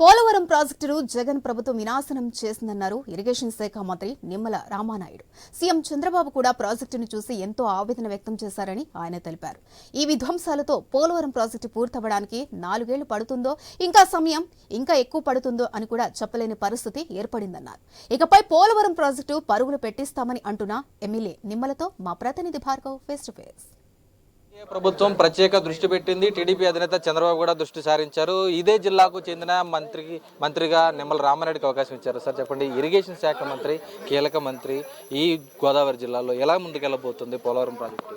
పోలవరం ప్రాజెక్టును జగన్ ప్రభుత్వం వినాశనం చేసిందన్నారు ఇరిగేషన్ శాఖ మంత్రి నిమ్మల రామానాయుడు. సీఎం చంద్రబాబు కూడా ప్రాజెక్టును చూసి ఎంతో ఆవేదన వ్యక్తం చేశారని ఆయన తెలిపారు. ఈ విధ్వంసాలతో పోలవరం ప్రాజెక్టు పూర్తవడానికి నాలుగేళ్ళు పడుతుందో ఇంకా సమయం ఇంకా ఎక్కువ పడుతుందో అని కూడా చెప్పలేని పరిస్థితి ఏర్పడిందన్నారు. ఇకపై పోలవరం ప్రాజెక్టు పరుగులు పెట్టిస్తామని అంటున్న ఎమ్మెల్యే నిమ్మలతో మా ప్రతినిధి భార్గవ్ ఫేస్ టు ఫేస్ ప్రభుత్వం ప్రత్యేక దృష్టి పెట్టింది. టీడీపీ అధినేత చంద్రబాబు కూడా దృష్టి సారించారు. ఇదే జిల్లాకు చెందిన మంత్రికి మంత్రిగా నిమ్మల రామారెడ్డికి అవకాశం ఇచ్చారు. సార్ చెప్పండి ఇరిగేషన్ శాఖ మంత్రి కీలక మంత్రి ఈ గోదావరి జిల్లాలో ఎలా ముందుకెళ్ళబోతుంది పోలవరం ప్రాజెక్టు?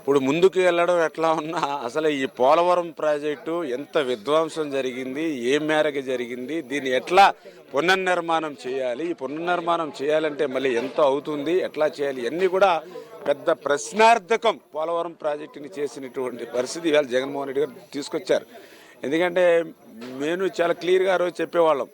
ఇప్పుడు ముందుకు వెళ్ళడం ఎట్లా ఉన్నా అసలు ఈ పోలవరం ప్రాజెక్టు ఎంత విధ్వంసం జరిగింది ఏ మేరకు జరిగింది దీన్ని ఎట్లా పునర్నిర్మాణం చేయాలి ఈ పునర్నిర్మాణం చేయాలంటే మళ్ళీ ఎంత అవుతుంది ఎట్లా చేయాలి ఇవన్నీ కూడా పెద్ద ప్రశ్నార్థకం పోలవరం ప్రాజెక్టుని చేసినటువంటి పరిస్థితి ఇవాళ జగన్మోహన్ రెడ్డి గారు తీసుకొచ్చారు. ఎందుకంటే నేను చాలా క్లియర్గా ఆ రోజు చెప్పేవాళ్ళం.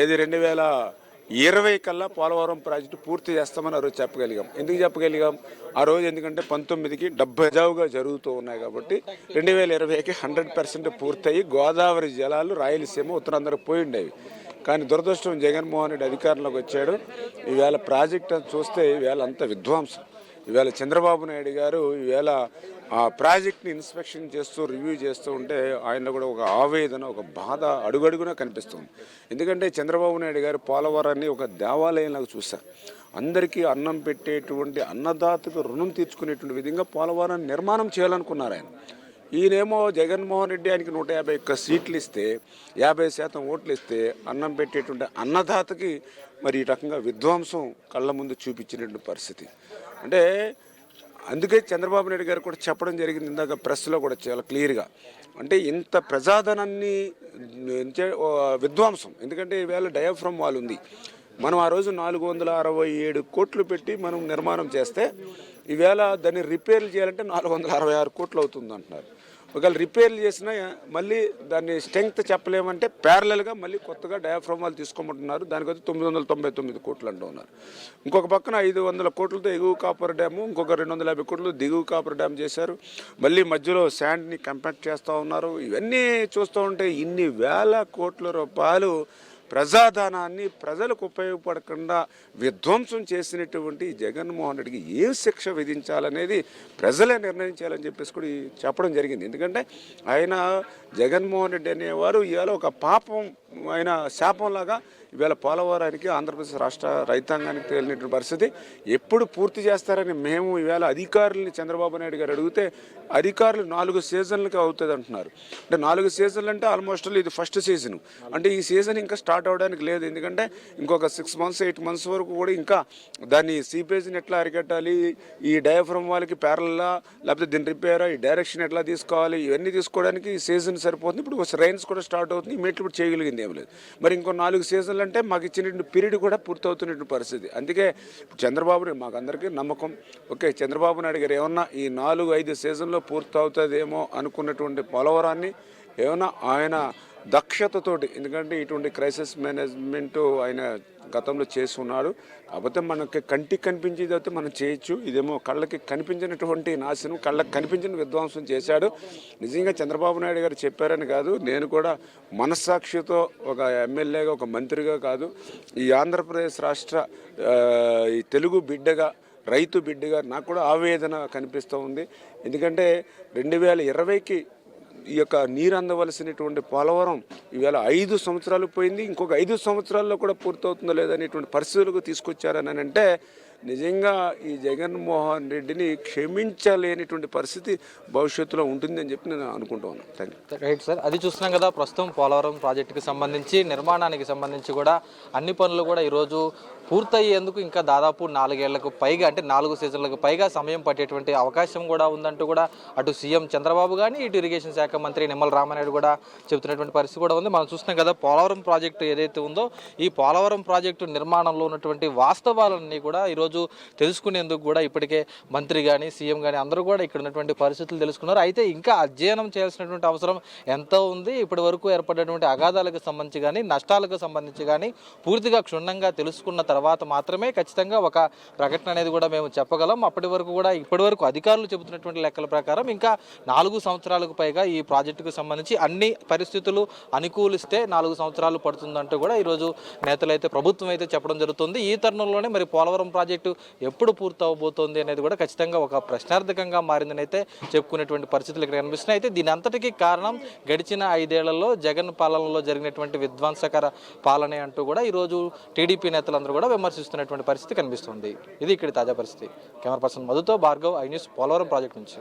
ఏది రెండు వేల ఇరవై కల్లా పోలవరం ప్రాజెక్టు పూర్తి చేస్తామని ఆ రోజు చెప్పగలిగాం. ఎందుకు చెప్పగలిగాం? ఆ రోజు ఎందుకంటే పంతొమ్మిదికి డెబ్బై జావుగా జరుగుతూ ఉన్నాయి కాబట్టి రెండు వేల ఇరవైకి హండ్రెడ్ పర్సెంట్ పూర్తయి గోదావరి జలాలు రాయలసీమ ఉత్తరాంధ్రకు పోయి ఉండేవి. కానీ దురదృష్టం జగన్మోహన్ రెడ్డి అధికారంలోకి వచ్చాడు. ఈవేళ ప్రాజెక్ట్ అని చూస్తే ఈవేళ అంత విధ్వంసం. ఈవేళ చంద్రబాబు నాయుడు గారు ఈవేళ ఆ ప్రాజెక్ట్ని ఇన్స్పెక్షన్ చేస్తూ రివ్యూ చేస్తూ ఉంటే ఆయనలో కూడా ఒక ఆవేదన ఒక బాధ అడుగడుగునా కనిపిస్తుంది. ఎందుకంటే చంద్రబాబు నాయుడు గారు పోలవరాన్ని ఒక దేవాలయంలాగా చూశారు. అందరికీ అన్నం పెట్టేటువంటి అన్నదాతకు రుణం తీర్చుకునేటువంటి విధంగా పోలవరాన్ని నిర్మాణం చేయాలనుకున్నారు ఆయన. ఈయనేమో జగన్మోహన్ రెడ్డి ఆయనకి నూట యాభై ఒక్క సీట్లు ఇస్తే యాభై శాతం ఓట్లు ఇస్తే అన్నం పెట్టేటువంటి అన్నదాతకి మరి ఈ రకంగా విధ్వంసం కళ్ళ ముందు చూపించినటువంటి పరిస్థితి. అంటే అందుకే చంద్రబాబు నాయుడు గారు కూడా చెప్పడం జరిగింది ఇందాక ప్రెస్లో కూడా చాలా క్లియర్గా. అంటే ఇంత ప్రజాధనాన్ని ఓ విధ్వంసం. ఎందుకంటే ఈవేళ డయాఫ్రమ్ వాల్ ఉంది. మనం ఆ రోజు నాలుగు వందల అరవై ఏడు కోట్లు పెట్టి మనం నిర్మాణం చేస్తే ఈవేళ దాన్ని రిపేర్లు చేయాలంటే నాలుగు వందల అరవై ఆరు కోట్లు అవుతుంది అంటున్నారు. ఒకవేళ రిపేర్లు చేసినా మళ్ళీ దాన్ని స్ట్రెంగ్త్ చెప్పలేమంటే ప్యారలల్గా మళ్ళీ కొత్తగా డయాఫ్రమ్ వాళ్ళు తీసుకోమంటున్నారు. దానికైతే తొమ్మిది వందల తొంభై తొమ్మిది కోట్లు అంటూ ఉన్నారు. ఇంకొక పక్కన ఐదు వందల కోట్లతో ఎగువ కాపర్ డ్యాము ఇంకొక రెండు వందల యాభై కోట్లు దిగువ కాపర్ డ్యామ్ చేశారు. మళ్ళీ మధ్యలో శాండ్ని కంపాక్ట్ చేస్తూ ఉన్నారు. ఇవన్నీ చూస్తూ ఉంటే ఇన్ని వేల కోట్ల రూపాయలు ప్రజాధనాన్ని ప్రజలకు ఉపయోగపడకుండా విధ్వంసం చేసినటువంటి జగన్మోహన్ రెడ్డికి ఏం శిక్ష విధించాలనేది ప్రజలే నిర్ణయించాలని చెప్పేసి కూడా చెప్పడం జరిగింది. ఎందుకంటే ఆయన జగన్మోహన్ రెడ్డి అనేవారు ఇవాళ ఒక పాపం ఆయన శాపంలాగా ఇవాళ పోలవరానికి ఆంధ్రప్రదేశ్ రాష్ట్ర రైతాంగానికి తేలినటువంటి పరిస్థితి. ఎప్పుడు పూర్తి చేస్తారని మేము ఇవాళ అధికారుల్ని చంద్రబాబు నాయుడు గారు అడిగితే అధికారులు నాలుగు సీజన్లకి అవుతుంది అంటున్నారు. అంటే నాలుగు సీజన్లు అంటే ఆల్మోస్ట్ ఇది ఫస్ట్ సీజన్ అంటే ఈ సీజన్ ఇంకా స్టార్ట్ అవడానికి లేదు. ఎందుకంటే ఇంకొక సిక్స్ మంత్స్ ఎయిట్ మంత్స్ వరకు కూడా ఇంకా దాన్ని సీపేజ్ని ఎట్లా అరికట్టాలి ఈ డయాఫ్రమ్ వాళ్ళకి ప్యారల్లా లేకపోతే దీని రిపేర్ ఈ డైరెక్షన్ ఎట్లా తీసుకోవాలి ఇవన్నీ తీసుకోవడానికి ఈ సీజన్ సరిపోతుంది. ఇప్పుడు రైన్స్ కూడా స్టార్ట్ అవుతుంది ఇమీడియట్ ఇప్పుడు చేయగలిగింది ఏం లేదు. మరి ఇంకో నాలుగు సీజన్లు అంటే మాకు ఇచ్చినటువంటి పీరియడ్ కూడా పూర్తవుతున్నటువంటి పరిస్థితి. అందుకే చంద్రబాబుని చంద్రబాబు మాకు అందరికీ నమ్మకం. ఓకే చంద్రబాబు నాయుడు గారు ఏమన్నా ఈ నాలుగు ఐదు సీజన్లో పూర్తవుతుందేమో అనుకున్నటువంటి పోలవరాన్ని ఏమన్నా ఆయన దక్షతతోటి ఎందుకంటే ఇటువంటి క్రైసిస్ మేనేజ్మెంట్ ఆయన గతంలో చేసి ఉన్నాడు కాకపోతే మనకి కంటికి కనిపించేది అయితే మనం చేయొచ్చు. ఇదేమో కళ్ళకి కనిపించినటువంటి నాశనం కళ్ళకి కనిపించిన విధ్వంసం చేశాడు. నిజంగా చంద్రబాబు నాయుడు గారు చెప్పారని కాదు నేను కూడా మనస్సాక్షితో ఒక ఎమ్మెల్యేగా ఒక మంత్రిగా కాదు ఈ ఆంధ్రప్రదేశ్ రాష్ట్ర ఈ తెలుగు బిడ్డగా రైతు బిడ్డగా నాకు కూడా ఆవేదన కనిపిస్తూ ఉంది. ఎందుకంటే రెండు వేల ఇరవైకి ఈ యొక్క నీరు అందవలసినటువంటి పోలవరం ఈవేళ ఐదు సంవత్సరాలు పోయింది. ఇంకొక ఐదు సంవత్సరాల్లో కూడా పూర్తవుతుందో లేదనేటువంటి పరిస్థితులకు తీసుకొచ్చారని అంటే నిజంగా ఈ జగన్మోహన్ రెడ్డిని క్షమించలేనిటువంటి పరిస్థితి భవిష్యత్తులో ఉంటుందని చెప్పి నేను అనుకుంటున్నాను థ్యాంక్ యూ రైట్ సార్ అది చూస్తున్నాం కదా ప్రస్తుతం పోలవరం ప్రాజెక్టుకి సంబంధించి నిర్మాణానికి సంబంధించి కూడా అన్ని పనులు కూడా ఈరోజు పూర్తయ్యేందుకు ఇంకా దాదాపు నాలుగేళ్ళకు పైగా అంటే నాలుగు సీజన్లకు పైగా సమయం పట్టేటువంటి అవకాశం కూడా ఉందంటూ కూడా అటు సీఎం చంద్రబాబు కానీ ఇటు ఇరిగేషన్ శాఖ మంత్రి నిమ్మల రామానాయుడు కూడా చెబుతున్నటువంటి పరిస్థితి కూడా ఉంది. మనం చూస్తున్నాం కదా పోలవరం ప్రాజెక్టు ఏదైతే ఉందో ఈ పోలవరం ప్రాజెక్టు నిర్మాణంలో ఉన్నటువంటి వాస్తవాలన్నీ కూడా ఈరోజు తెలుసుకునేందుకు కూడా ఇప్పటికే మంత్రి కానీ సీఎం కానీ అందరూ కూడా ఇక్కడ ఉన్నటువంటి పరిస్థితులు తెలుసుకున్నారు. అయితే ఇంకా అధ్యయనం చేయాల్సినటువంటి అవసరం ఎంతో ఉంది? ఇప్పటి వరకు ఏర్పడినటువంటి అగాధాలకు సంబంధించి కానీ నష్టాలకు సంబంధించి కానీ పూర్తిగా క్షుణ్ణంగా తెలుసుకున్న తర్వాత మాత్రమే ఖచ్చితంగా ఒక ప్రకటన అనేది కూడా మేము చెప్పగలం. అప్పటి వరకు కూడా ఇప్పటి వరకు అధికారులు చెబుతున్నటువంటి లెక్కల ప్రకారం ఇంకా నాలుగు సంవత్సరాలకు పైగా ఈ ఈ ప్రాజెక్టుకు సంబంధించి అన్ని పరిస్థితులు అనుకూలిస్తే నాలుగు సంవత్సరాలు పడుతుందంటూ కూడా ఈరోజు నేతలు అయితే ప్రభుత్వం అయితే చెప్పడం జరుగుతుంది. ఈ తరుణంలోనే మరి పోలవరం ప్రాజెక్టు ఎప్పుడు పూర్తి అవబోతోంది అనేది కూడా ఖచ్చితంగా ఒక ప్రశ్నార్థకంగా మారిందని అయితే చెప్పుకునేటువంటి పరిస్థితులు ఇక్కడ కనిపిస్తున్నాయి. అయితే దీని అంతటికీ కారణం గడిచిన ఐదేళ్ళలో జగన్ పాలనలో జరిగినటువంటి విధ్వంసకర పాలనే అంటూ కూడా ఈరోజు టీడీపీ నేతలందరూ కూడా విమర్శిస్తున్నటువంటి పరిస్థితి కనిపిస్తుంది. ఇది ఇక్కడ తాజా పరిస్థితి. Camera person మధుతో Bhargav I news Polavaram project నుంచి.